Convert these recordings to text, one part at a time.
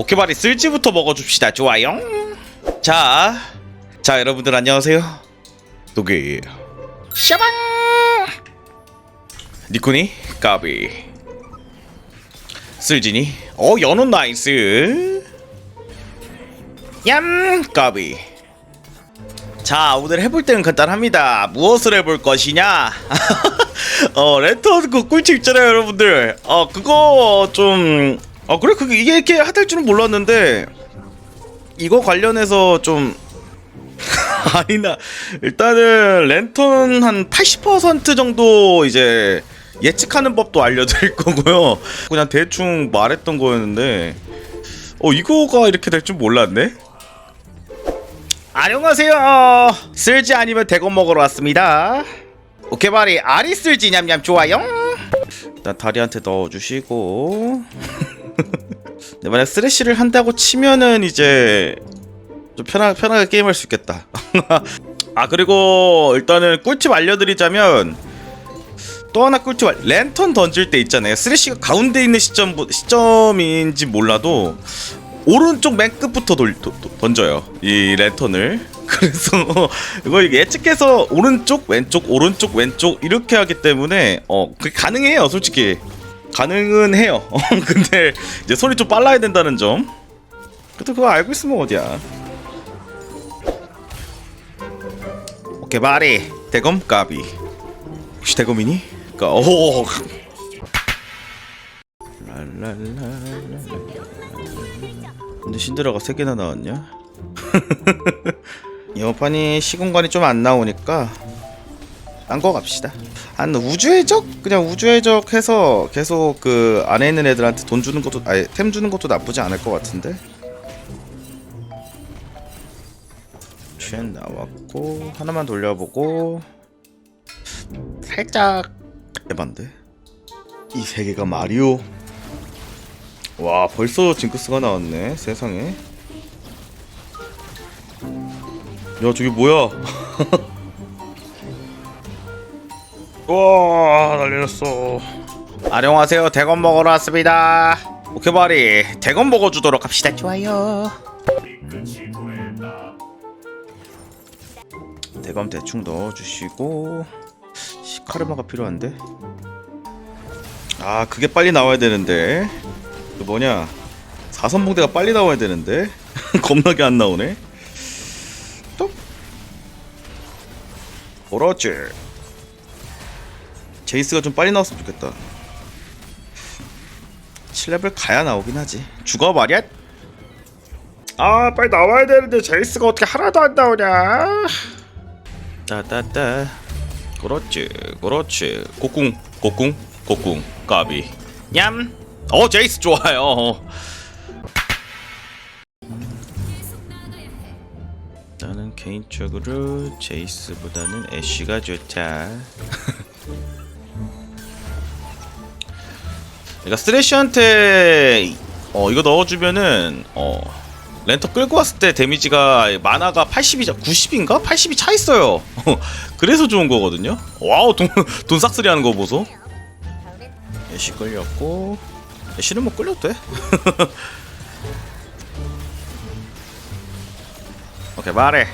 오케바리 쓸지부터 먹어줍시다. 좋아요. 자, 자 여러분들 안녕하세요. 도게예요 샤방! 니코니 까비. 쓸지니? 어 연운 나이스. 얌! 까비. 자 오늘 해볼 때는 간단합니다. 무엇을 해볼 것이냐? 어 랜턴 그 꿀팁 있잖아요 여러분들. 어 그거 좀 어 그래? 그게 이게 이렇게 하될 줄은 몰랐는데 이거 관련해서 좀 아니나 일단은 랜턴 한 80% 정도 이제 예측하는 법도 알려드릴 거고요. 그냥 대충 말했던 거였는데 어 이거가 이렇게 될 줄 몰랐네? 안녕하세요. 쓸지 아니면 대건 먹으러 왔습니다. 오케바리. 아리 쓸지 냠냠 좋아요. 일단 다리한테 넣어주시고. 네, 만약 쓰레쉬를 한다고 치면은 이제 좀 편하, 편하게 게임할 수 있겠다. 아 그리고 일단은 꿀팁 알려드리자면 또 하나 꿀팁 알... 랜턴 던질 때 있잖아요. 쓰레쉬가 가운데 있는 시점, 시점인지 몰라도 오른쪽 맨 끝부터 돌, 도, 도, 던져요. 이 랜턴을. 그래서 이거 예측해서 오른쪽 왼쪽 오른쪽 왼쪽 이렇게 하기 때문에 어 그게 가능해요 솔직히 가능은 해요 어, 근데 이제 손이 좀 빨라야 된다는 점 그래도 그거 알고 있으면 어디야 오케이 마리 대검 까비 혹시 대검이니? 까 오. 랄랄랄랄랄. 근데 신드라가 세 개나 나왔냐? 이번 판이 시공간이 좀 안 나오니까 딴 거 갑시다. 한 우주 해적? 그냥 우주 해적 해서 계속 그 안에 있는 애들한테 돈 주는 것도 아니 템 주는 것도 나쁘지 않을 것 같은데. 쉔 나왔고 하나만 돌려보고. 살짝. 에반데? 이 세 개가 마리오. 와 벌써 징크스가 나왔네 세상에. 야 저기 뭐야 와 난리났어. 안녕하세요. 대건 먹으러 왔습니다. 오케바리 대건 먹어주도록 합시다. 좋아요. 대검 대충 넣어주시고 시카르마가 필요한데? 아 그게 빨리 나와야 되는데. 그 뭐냐? 사선봉대가 빨리 나와야 되는데? 겁나게 안 나오네. 또 그렇지 제이스가 좀 빨리 나왔으면 좋겠다. 7레벨 가야 나오긴 하지. 죽어 말이야 아 빨리 나와야 되는데 제이스가 어떻게 하나도 안 나오냐? 따따따. 그렇지 그렇지. 곡궁 곡궁 곡궁 까비. 냠어 제이스 좋아요. 나는 개인적으로 제이스보다는 애쉬가 좋다 그러니까 쓰레쉬한테 어 이거 넣어주면은 어 랜터 끌고 왔을 때 데미지가 만화가 80이 90인가 80이 차 있어요. 그래서 좋은 거거든요. 와우 돈, 돈 싹쓸이 하는 거 보소. 애쉬 끌렸고 애쉬는 뭐 끌려도 돼. 오케이 말해.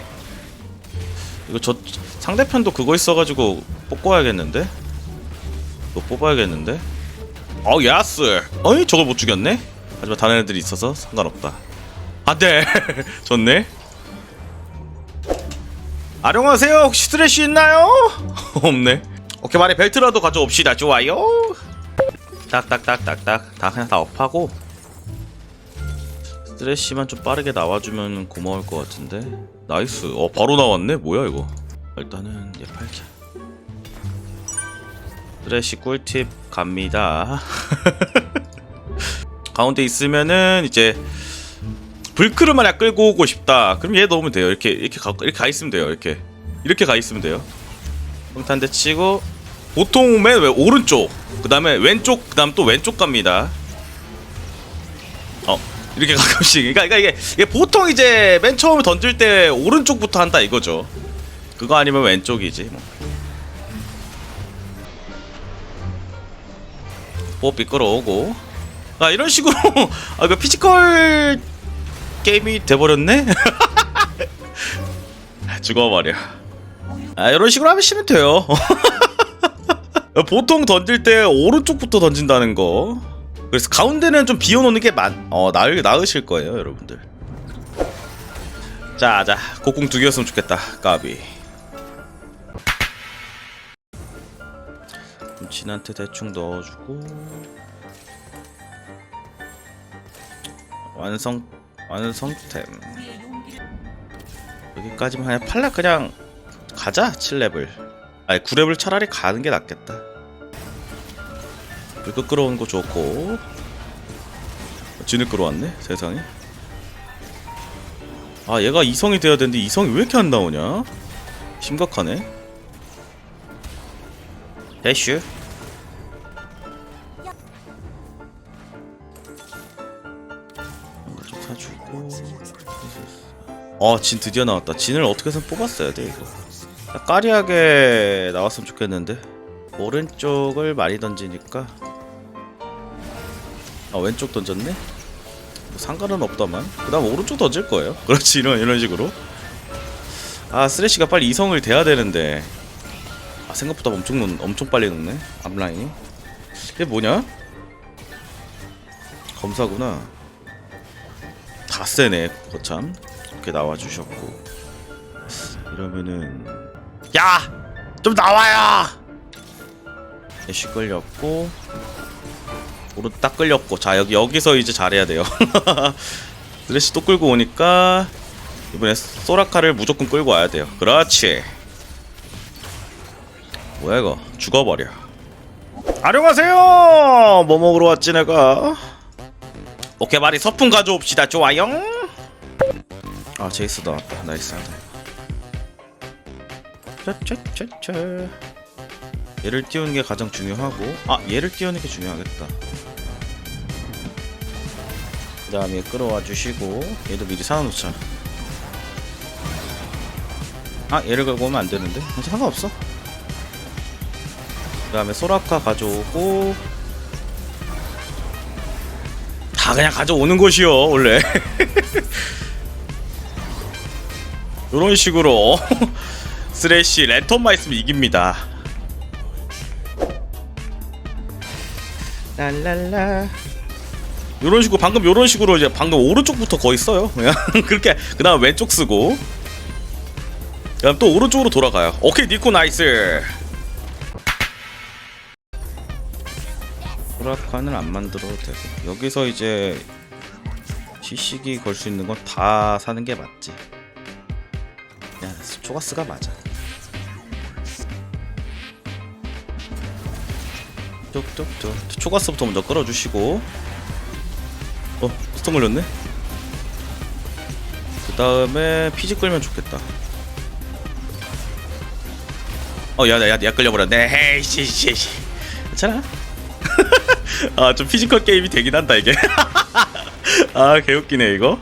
이거 저 상대편도 그거 있어가지고 뽑아야겠는데. 또 뽑아야겠는데. 어 야스. 어이 저걸 못 죽였네. 하지만 다른 애들이 있어서 상관없다. 안돼 좋네. 아령하세요. 혹시 스트레시 있나요? 없네. 오케이 말해. 벨트라도 가져옵시다. 좋아요. 딱딱딱딱딱. 다 그냥 다 업하고. 스트레시만 좀 빠르게 나와주면 고마울 것 같은데. 나이스. 어 바로 나왔네? 뭐야 이거? 일단은 얘 팔자 스트레시 꿀팁 갑니다 가운데 있으면은 이제 불크를 만약 끌고 오고 싶다. 그럼 얘 넣으면 돼요. 이렇게 이렇게 가 이렇게 가 있으면 돼요. 이렇게 이렇게 가 있으면 돼요. 평탄대 치고 보통 맨 왜 오른쪽 그 다음에 왼쪽 그 다음 또 왼쪽 갑니다. 어 이렇게 가끔씩 그러니까, 그러니까 이게, 이게 보통 이제 맨 처음에 던질 때 오른쪽부터 한다 이거죠. 그거 아니면 왼쪽이지 뭐. 뽀삐 끌어오고. 아 이런 식으로. 아그 피지컬 게임이 돼버렸네? 죽어버려 아 이런 식으로 하시면 돼요. 보통 던질 때 오른쪽부터 던진다는 거. 그래서 가운데는 좀 비워놓는 게 많, 어, 나을, 나으실 거예요 여러분들. 자자 곡궁 두 개였으면 좋겠다 까비 진한테 대충 넣어주고 완성 완성템. 여기까지만 그냥 팔라 그냥 가자 7레벨 아니 9레벨 차라리 가는 게 낫겠다. 불끝 끌어오는 거 좋고. 진을 끌어왔네 세상에. 아 얘가 이성이 돼야 되는데 이성이 왜 이렇게 안 나오냐? 심각하네. 대슈 사주고. 어 진 드디어 나왔다. 진을 어떻게든 뽑았어야 돼 이거 까리하게 나왔으면 좋겠는데. 오른쪽을 많이 던지니까. 아 왼쪽 던졌네? 뭐 상관은 없다만. 그 다음 오른쪽 던질 거예요. 그렇지 이런 이런 식으로. 아 쓰레쉬가 빨리 이성을 대야 되는데. 아 생각보다 엄청 놓, 엄청 빨리 녹네. 앞라인이. 이게 뭐냐? 검사구나 다 세네 거참. 이렇게 나와주셨고. 이러면은 야! 좀 나와요! 애쉬 끌렸고 오른 딱 끌렸고. 자 여기 여기서 이제 잘해야 돼요. 드레시 또 끌고 오니까 이번에 소라카를 무조건 끌고 와야 돼요. 그렇지. 뭐야 이거? 죽어버려. 안녕하세요! 뭐 먹으러 왔지 내가 오케이 말이 서풍 가져옵시다. 좋아요. 아 제이스 나왔다. 나이스. 짜짜짜짜 얘를 띄우는 게 가장 중요하고 아 얘를 띄우는 게 중요하겠다. 그 다음에 끌어와 주시고 얘도 미리 사놓자 아. 얘를 걸고 오면 안 되는데? 상관없어. 그 다음에 소라카 가져오고 다 그냥 가져오는 것이요 원래. 이런 식으로 쓰레쉬 랜턴만 있으면 이깁니다. 랄랄라. 요런 식으로 방금 요런 식으로 이제 방금 오른쪽부터 거의 써요. 그냥 그렇게 그 다음 왼쪽 쓰고. 그 다음 또 오른쪽으로 돌아가요. 오케이 니코 나이스 소라카는 안 만들어도 되고. 여기서 이제 시식이 걸 수 있는 건 다 사는 게 맞지. 야 초가스가 맞아. 뚝뚝뚝. 초가스부터 먼저 끌어주시고. 어 스톱 물렸네? 그 다음에 피지 끌면 좋겠다. 어야야야 야 끌려버렸네. 헤이 씨 씨씨. 괜찮아 아 좀 피지컬 게임이 되긴 한다 이게. 아 개웃기네 이거.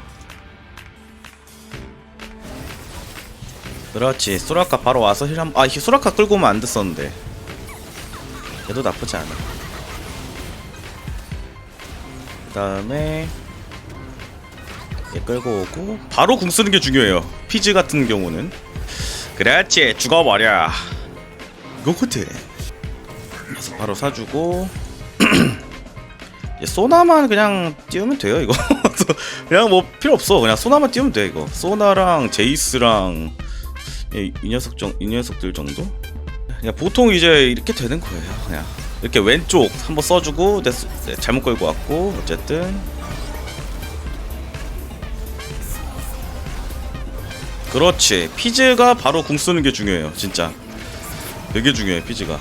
그렇지. 소라카 바로 와서 힐 한.. 아 이게 소라카 끌고 오면 안 됐었는데. 얘도 나쁘지 않아. 그 다음에 얘 끌고 오고 바로 궁 쓰는 게 중요해요. 피즈 같은 경우는. 그렇지. 죽어버려. 이거거든 그래서 바로 사주고. 얘 소나만 그냥 띄우면 돼요 이거. 그냥 뭐 필요 없어. 그냥 소나만 띄우면 돼 이거. 소나랑 제이스랑 이, 이 녀석 정, 이 녀석들 정도? 그냥 보통 이제 이렇게 되는 거예요. 그냥. 이렇게 왼쪽 한번 써주고 네, 네, 잘못 걸고 왔고 어쨌든. 그렇지. 피즈가 바로 궁 쓰는 게 중요해요 진짜. 되게 중요해 피즈가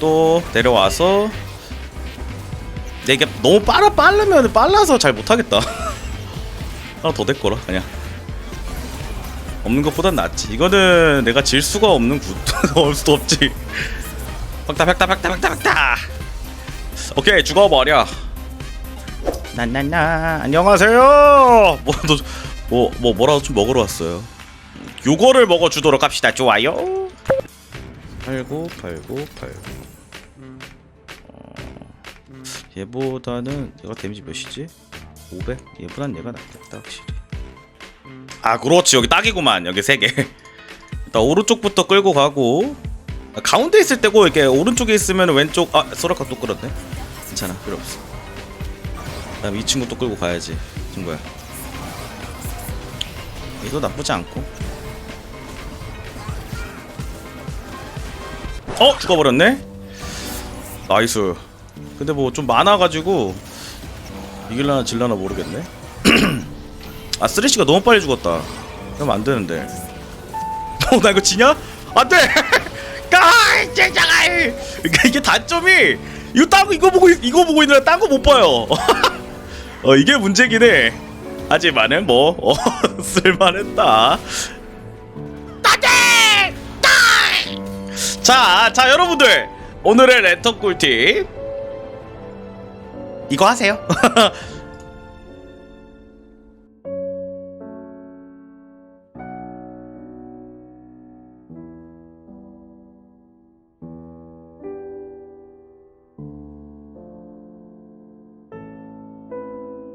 또 내려와서 근데 이게 너무 빨라 빠르면 빨라서 잘 못하겠다 하나 더 될거라 그냥 없는 것보단 낫지. 이거는 내가 질 수가 없는 굿. 올 수도 없지. 박다 박다 박다 박다 박다. 오케이 죽어버려. 나나나 안녕하세요. 뭐뭐 뭐, 뭐 뭐라도 좀 먹으러 왔어요. 요거를 먹어주도록 합시다. 좋아요. 팔고 팔고 팔고. 어... 얘보다는 얘가 데미지 몇이지? 500? 얘보단 얘가 낫겠다 확실히. 아 그렇지 여기 딱이구만 여기 3개. 일단 오른쪽부터 끌고 가고. 아, 가운데 있을 때고 이렇게 오른쪽에 있으면 왼쪽 아 소라카 또 끌었네? 괜찮아 필요 없어. 그다음 이 친구 또 끌고 가야지 친구야. 이거 나쁘지 않고. 어 죽어버렸네? 나이스 근데 뭐 좀 많아가지고 이길라나 질라나 모르겠네. 아 쓰레쉬가 너무 빨리 죽었다. 그러면 안 되는데. 어나 이거 지냐? 안돼! 까이 쟁장아이! 그러니까 이게 단점이 이거 딴거 이거 보고 있- 이거 보고 있느라 딴 거 못 봐요. 어 이게 문제긴 해. 하지만은 뭐 어, 쓸만했다. 자, 자 여러분들. 오늘의 랜턴 꿀팁 이거 하세요.